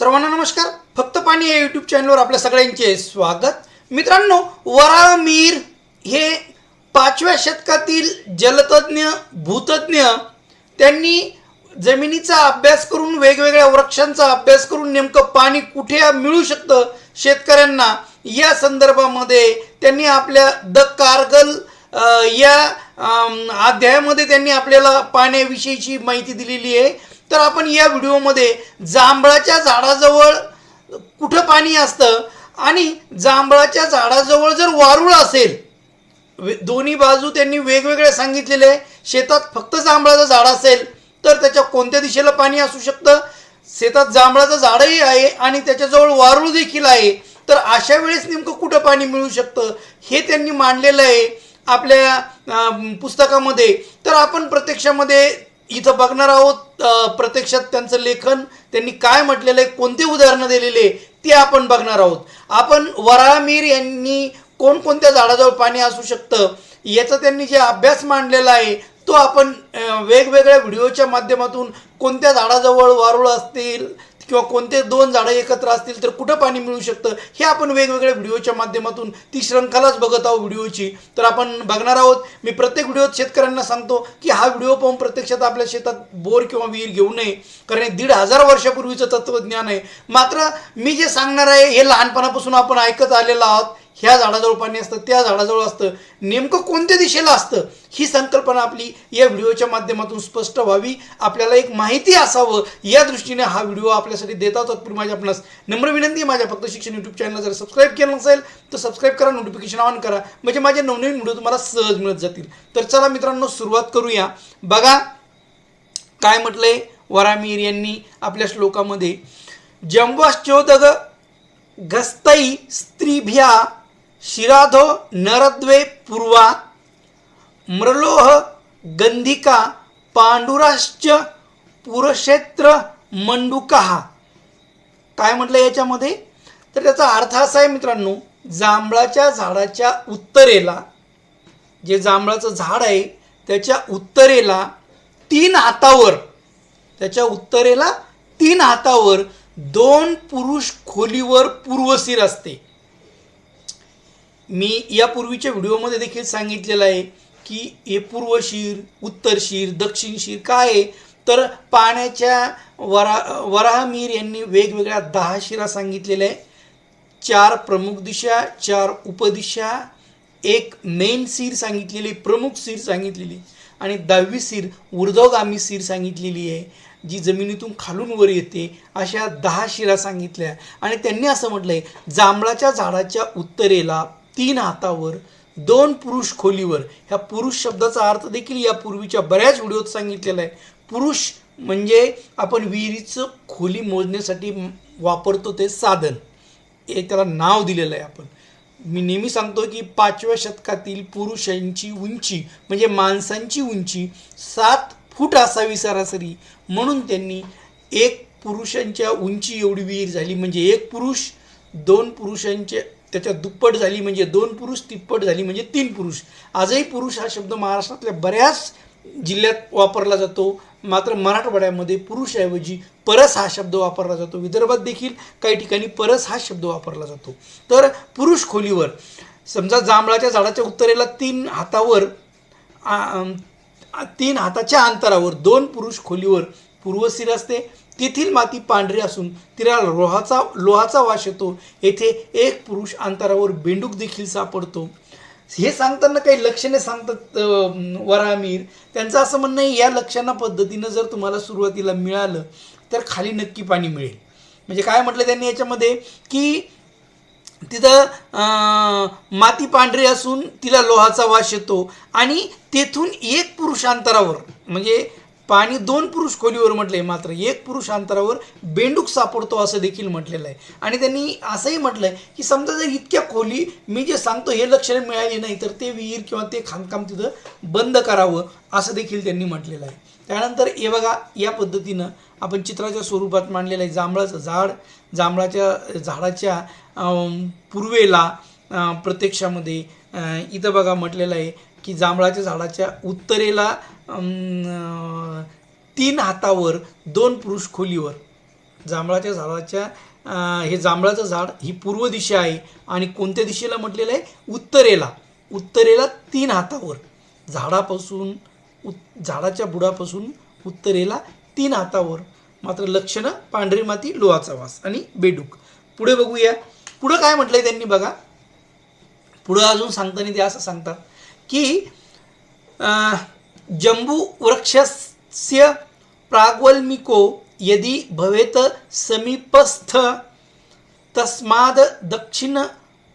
सर्वांना नमस्कार. फक्त पाणी या यूट्यूब चॅनलवर आपल्या सगळ्यांचे स्वागत. मित्रांनो वरामीर हे पाचव्या शतकातील जलतज्ञ भूतज्ञ त्यांनी जमिनीचा अभ्यास करून वेगवेगळ्या वृक्षांचा अभ्यास करून नेमकं पाणी कुठे मिळू शकतं शेतकऱ्यांना या संदर्भामध्ये त्यांनी आपल्या द कारगल या अध्यायामध्ये त्यांनी आपल्याला पाण्याविषयीची माहिती दिलेली आहे. तर आपण या व्हिडिओमध्ये जांभळाच्या झाडाजवळ कुठं पाणी असतं आणि जांभळाच्या झाडाजवळ जर वारुळ असेल वे- दोन्ही बाजू त्यांनी वेगवेगळे सांगितलेले आहे. शेतात फक्त जांभळाचं झाड असेल तर त्याच्या कोणत्या दिशेला पाणी असू शकतं? शेतात जांभळाचं झाडही आहे आणि त्याच्याजवळ वारुळ देखील आहे. तर अशा वेळेस नेमकं कुठं पाणी मिळू शकतं? हे त्यांनी मांडलेलं आहे आपल्या पुस्तकामध्ये. तर आपण प्रत्यक्षामध्ये इथं बघणार आहोत प्रत्यक्षात त्यांचं लेखन त्यांनी काय म्हटलेलं आहे कोणते उदाहरणं दिलेले आहे, ते आपण बघणार आहोत. आपण वरामीर यांनी कोणकोणत्या झाडाजवळ पाणी असू शकतं याचा त्यांनी जे अभ्यास मांडलेला आहे तो आपण वेगवेगळ्या व्हिडिओच्या माध्यमातून कोणत्या झाडाजवळ वारुळ असतील किंवा कोणते दोन झाडं एकत्र असतील तर कुठं पाणी मिळू शकतं? हे आपण वेगवेगळ्या व्हिडिओच्या माध्यमातून ती श्रंखलाच बघत आहोत व्हिडिओची. तर आपण बघणार आहोत मी प्रत्येक व्हिडिओत शेतकऱ्यांना सांगतो की हा व्हिडिओ पाहून प्रत्यक्षात आपल्या शेतात बोर किंवा विहीर घेऊ नये. कारण हे दीड हजार वर्षापूर्वीचं तत्त्वज्ञान आहे. मात्र मी जे सांगणार आहे हे लहानपणापासून आपण ऐकत आलेलो आहोत. ह्या झाडाजवळ पाणी असतं त्या झाडाजवळ असतं. नेमकं कोणत्या दिशेला असतं? ही संकल्पना आपली या व्हिडिओच्या माध्यमातून स्पष्ट व्हावी. आपल्याला एक माहिती असावं. या दृष्टीने हा व्हिडिओ आपल्यासाठी देता तत्पूर्वी माझ्या आपणास. नम्र विनंती माझ्या फक्त शिक्षण यूट्यूब चॅनल जर सबस्क्राईब केलं नसेल तर सबस्क्राईब करा नोटिफिकेशन ऑन करा. म्हणजे माझे नवनवीन व्हिडिओ तुम्हाला सहज मिळत जातील. तर चला मित्रांनो सुरुवात करूया. बघा काय म्हटलंय वरामीर यांनी आपल्या श्लोकामध्ये. जंबश्चोदग गस्तई स्त्रीभ्या शिराधो नरद्वे पूर्वा मृलोह गंधिका पांडुराश्च पुरक्षेत्र मंडुका. काय म्हटलं याच्यामध्ये? तर त्याचा अर्थ असा आहे मित्रांनो जांभळाच्या झाडाच्या उत्तरेला जे जांभळाचं झाड आहे त्याच्या उत्तरेला तीन हातावर त्याच्या उत्तरेला तीन हातावर दोन पुरुष खोलीवर पूर्वशीर असते. मी यापूर्वीच्या व्हिडिओमध्ये देखील सांगितलेलं आहे की हे शीर दक्षिण शीर काय आहे? तर पाण्याच्या वरा वराहमीर यांनी वेगवेगळ्या दहा शिरा सांगितलेल्या आहे चार प्रमुख दिशा चार उपदिशा एक मेन सीर सांगितलेली प्रमुख सीर सांगितलेली आणि दहावी सीर ऊर्ध्वगामी सीर सांगितलेली आहे जी जमिनीतून खालून वर येते अशा दहा शिरा सांगितल्या. आणि त्यांनी असं म्हटलं आहे जांभळाच्या झाडाच्या उत्तरेला तीन हातावर दोन पुरुष खोलीवर. ह्या पुरुष शब्दाचा अर्थ देखील या पूर्वीच्या बऱ्याच व्हिडिओत सांगितलेला आहे. पुरुष म्हणजे आपण विहिरीचं खोली मोजण्यासाठी वापरतो ते साधन. हे त्याला नाव दिलेलं आहे आपण. मी नेहमी सांगतो की पाचव्या शतकातील पुरुषांची उंची म्हणजे माणसांची उंची सात फूट असावी सरासरी. म्हणून त्यांनी एक पुरुषांच्या उंची एवढी विहीर झाली. म्हणजे एक पुरुष दोन पुरुषांचे त्याच्या दुप्पट झाली म्हणजे दोन पुरुष तिप्पट झाली म्हणजे तीन पुरुष. आजही पुरुष हा शब्द महाराष्ट्रातल्या बऱ्याच जिल्ह्यात वापरला जातो. मात्र मराठवाड्यामध्ये पुरुषऐवजी परस हा शब्द वापरला जातो. विदर्भात देखील काही ठिकाणी परस हा शब्द वापरला जातो. तर पुरुष खोलीवर समजा जांभळाच्या झाडाच्या उत्तरेला तीन हातावर आ- आ- तीन हाताच्या अंतरावर दोन पुरुष खोलीवर पूर्वशीर असते. तेथील माती पांढरी असून तिला लोहाचा लोहाचा वास येतो. येथे एक पुरुष अंतरावर बेंडूक देखील सापडतो. हे सांगताना काही लक्षणे सांगतात वरामीर त्यांचं असं म्हणणं आहे या लक्षणा पद्धतीनं जर तुम्हाला सुरुवातीला मिळालं तर खाली नक्की पाणी मिळेल. म्हणजे काय म्हटलं त्यांनी याच्यामध्ये? की तिथं माती पांढरी असून तिला लोहाचा वास येतो. आणि तेथून एक पुरुष अंतरावर म्हणजे पाणी दोन पुरुष खोलीवर म्हटले मात्र एक पुरुष अंतरावर बेंडूक सापडतो असं देखील म्हटलेलं आहे. आणि त्यांनी असंही म्हटलं आहे की समजा जर इतक्या खोली मी जे सांगतो हे लक्षणे मिळाली नाही तर ते विहीर किंवा ते खाणकाम तिथं बंद करावं असं देखील त्यांनी म्हटलेलं आहे. त्यानंतर हे बघा या पद्धतीनं आपण चित्राच्या स्वरूपात मांडलेलं आहे जांभळाचं झाड. जांभळाच्या झाडाच्या पूर्वेला प्रत्यक्षामध्ये इथं बघा म्हटलेलं आहे की जांभळाच्या झाडाच्या उत्तरेला तीन हातावर दोन पुरुष खोलीवर. जांभळाच्या झाडाच्या हे जांभळाचं झाड ही पूर्व दिशा आहे आणि कोणत्या दिशेला म्हटलेलं आहे? उत्तरेला. उत्तरेला तीन हातावर. झाडापासून उत् झाडाच्या बुडापासून उत्तरेला तीन हातावर. मात्र लक्षणं पांढरी माती लोहाचा वास आणि बेडूक. पुढे बघूया. पुढं काय म्हटलंय त्यांनी बघा? पुढं अजून सांगताना ते असं सांगतात. की अं, जम्बू वृक्षस्य प्राग्वल्मिको यदि भवेत समीपस्थ तस्माद दक्षिण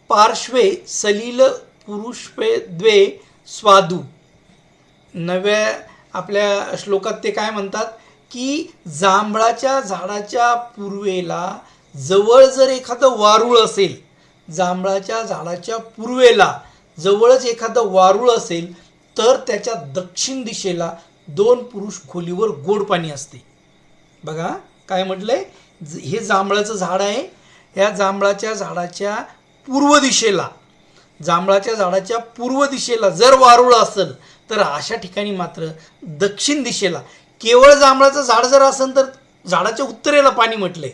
पार्श्वे सलील पुरुषे द्वे स्वादू। नव्या आपल्या श्लोकात ते काय म्हणतात? की जांभळाच्या झाडाच्या पूर्वेला जवळ जर एखादं वारुळ असेल जांभळाच्या झाडाच्या पूर्वेला जवळच एखादं वारुळ असेल तर त्याच्या दक्षिण दिशेला दोन पुरुष खोलीवर गोड पाणी असते. बघा काय म्हटलंय? ज- हे जांभळाचं झाड आहे. या जांभळाच्या झाडाच्या पूर्व दिशेला जांभळाच्या झाडाच्या पूर्व दिशेला जर वारुळ असेल तर अशा ठिकाणी मात्र दक्षिण दिशेला केवळ जांभळाचं झाड जर असेल तर झाडाच्या उत्तरेला पाणी म्हटलंय.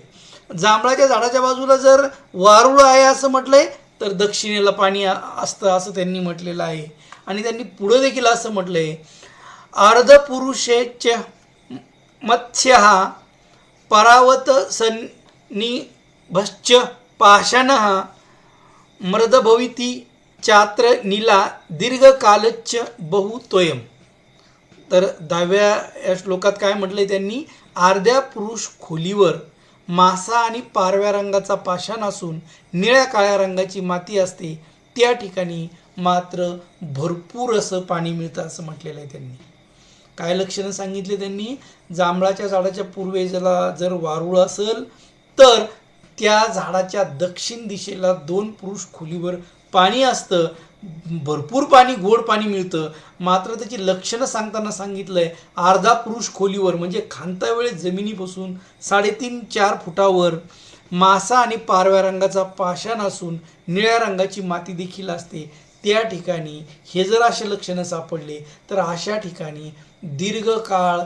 जांभळाच्या झाडाच्या बाजूला जर वारुळ आहे असं म्हटलंय तर दक्षिणेला पाणी असतं असं त्यांनी म्हटलेलं आहे. आणि त्यांनी पुढं देखील असं म्हटलंय अर्धपुरुषेच मत्स्य परावत सन्निभश्च पाषाण मृदभविती चात्र नीला दीर्घकालच बहुतोयम. तर दहाव्या या श्लोकात काय म्हटलंय त्यांनी? अर्ध्या पुरुष खोलीवर मासा आणि पारव्या रंगाचा पाषाण असून निळ्या काळ्या रंगाची माती असते. त्या ठिकाणी मात्र भरपूर असं पाणी मिळतं असं म्हटलेलं आहे त्यांनी. काय लक्षणं सांगितले त्यांनी? जांभळाच्या झाडाच्या पूर्वेला जर वारुळ असेल तर त्या झाडाच्या दक्षिण दिशेला दोन पुरुष खोलीवर पाणी असतं. भरपूर पाणी गोड पाणी मिळतं. मात्र त्याची लक्षणं सांगताना सांगितलंय अर्धा पुरुष खोलीवर म्हणजे खांता वेळेस जमिनीपासून साडेतीन चार फुटावर मासा आणि पारव्या रंगाचा पाषाण असून निळ्या रंगाची माती देखील असते. त्या ठिकाणी हे जर असे लक्षणं सापडले तर अशा ठिकाणी दीर्घकाळ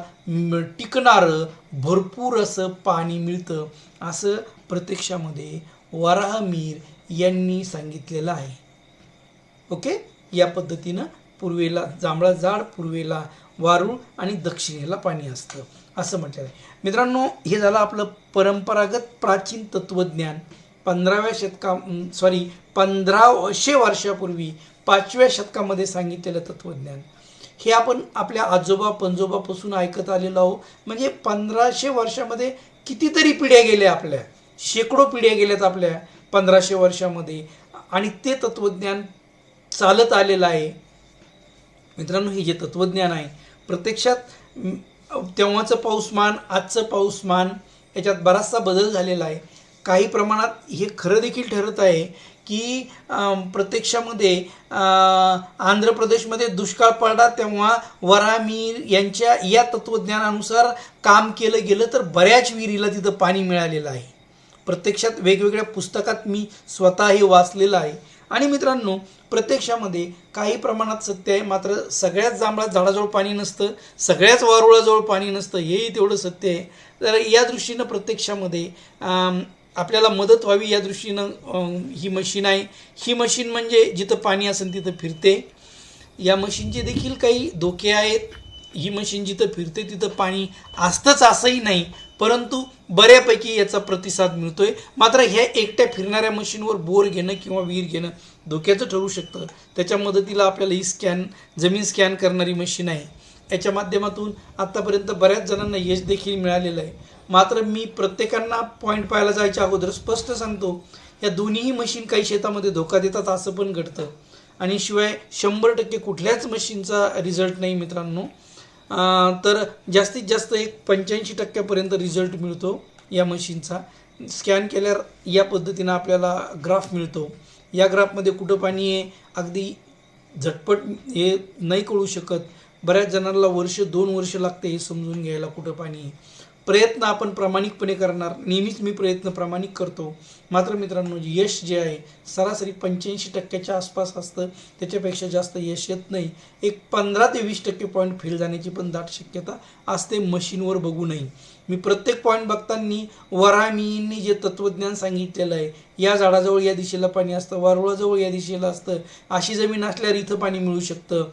टिकणारं भरपूर असं पाणी मिळतं असं प्रत्यक्षामध्ये वराहमीर यांनी सांगितलेलं आहे. ओके? या पद्धतीनं पूर्वेला जांभळा झाड पूर्वेला वारूळ आणि दक्षिणेला पाणी असतं. असं म्हटलेलं आहे मित्रांनो हे झालं आपलं परंपरागत प्राचीन तत्त्वज्ञान पंधराव्या शतका सॉरी पंधराशे वर्षापूर्वी पाचव्या शतकामध्ये सांगितलेलं तत्त्वज्ञान हे आपण आपल्या आजोबा पंजोबापासून ऐकत आलेलो आहोत. म्हणजे पंधराशे वर्षामध्ये कितीतरी पिढ्या गेल्या आपल्या. शेकडो पिढ्या गेल्यात आपल्या पंधराशे वर्षामध्ये. आणि ते तत्त्वज्ञान चालत आलेलं आहे. मित्रांनो हे जे तत्त्वज्ञान आहे प्रत्यक्षात तेव्हाचं पाऊसमान आजचं पाऊसमान याच्यात बराचसा बदल झालेला आहे. काही प्रमाणात हे खरं देखील ठरत आहे की प्रत्यक्षामध्ये आंध्र प्रदेशमध्ये दुष्काळ पडला तेव्हा वरामीर यांच्या या तत्त्वज्ञानानुसार काम केलं गेलं तर बऱ्याच विहिरीला तिथं पाणी मिळालेलं आहे. प्रत्यक्षात वेगवेगळ्या पुस्तकात मी स्वतः हे वाचलेलं आहे. आणि मित्रांनो प्रत्यक्षामध्ये काही प्रमाणात सत्य आहे मात्र सगळ्याच जांभळात झाडाजवळ पाणी नसतं सगळ्याच वारुळाजवळ पाणी नसतं हेही तेवढं सत्य आहे. तर या दृष्टीनं प्रत्यक्षामध्ये आपल्याला मदत व्हावी या दृष्टीनं ही मशीन आहे. ही मशीन म्हणजे जिथं पाणी असेल तिथं फिरते. या मशीनचे देखील काही धोके आहेत. ही मशीन जिथं फिरते तिथं पाणी असतंच असंही नाही. परंतु बऱ्यापैकी याचा प्रतिसाद मिळतोय. मात्र ह्या एकट्या फिरणाऱ्या मशीनवर बोर घेणं किंवा विहीर घेणं धोक्याचं ठरू शकतं. त्याच्या मदतीला आपल्याला ही स्कॅन जमीन स्कॅन करणारी मशीन आहे. याच्या माध्यमातून आत्तापर्यंत बऱ्याच जणांना यश देखील मिळालेलं आहे. मात्र मी प्रत्येकांना पॉईंट पाहायला जायच्या अगोदर स्पष्ट सांगतो या दोन्हीही मशीन काही शेतामध्ये धोका देतात असं पण घडतं. आणि शिवाय शंभर टक्के कुठल्याच मशीनचा रिझल्ट नाही मित्रांनो. तर जास्तीत जास्त एक पंच्याऐंशी टक्क्यापर्यंत रिझल्ट मिळतो या मशीनचा स्कॅन केल्यावर या पद्धतीनं आपल्याला ग्राफ मिळतो. या ग्राफमध्ये कुठं पाणी आहे अगदी झटपट हे नाही कळू शकत. बऱ्याच जणांना वर्ष दोन वर्ष लागते हे समजून घ्यायला कुठं पाणी आहे. प्रयत्न आपण प्रामाणिकपणे करणार. नेहमीच मी प्रयत्न प्रामाणिक करतो. मात्र मित्रांनो यश जे आहे सरासरी पंच्याऐंशी टक्क्याच्या आसपास असतं. त्याच्यापेक्षा जास्त यश येत नाही. एक पंधरा ते वीस टक्के पॉईंट फेल जाण्याची पण दाट शक्यता असते मशीनवर बघू नाही मी प्रत्येक पॉईंट बघताना वरामींनी जे तत्वज्ञान सांगितलेलं आहे या झाडाजवळ या दिशेला पाणी असतं वारुळाजवळ या दिशेला असतं अशी जमीन असल्यावर इथं पाणी मिळू शकतं.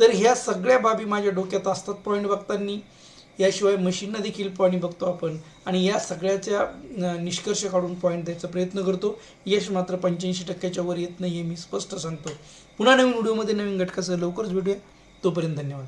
तर ह्या सगळ्या बाबी माझ्या डोक्यात असतात पॉईंट बघताना. याशिवाय मशीनना देखील पाणी बघतो आपण. आणि या सगळ्याच्या निष्कर्ष काढून पॉईंट द्यायचा प्रयत्न करतो. यश मात्र पंच्याऐंशी टक्क्याच्या वर येत नाही हे मी स्पष्ट सांगतो. पुन्हा नवीन व्हिडिओमध्ये नवीन घटकासह लवकरच भेटूया. तोपर्यंत धन्यवाद.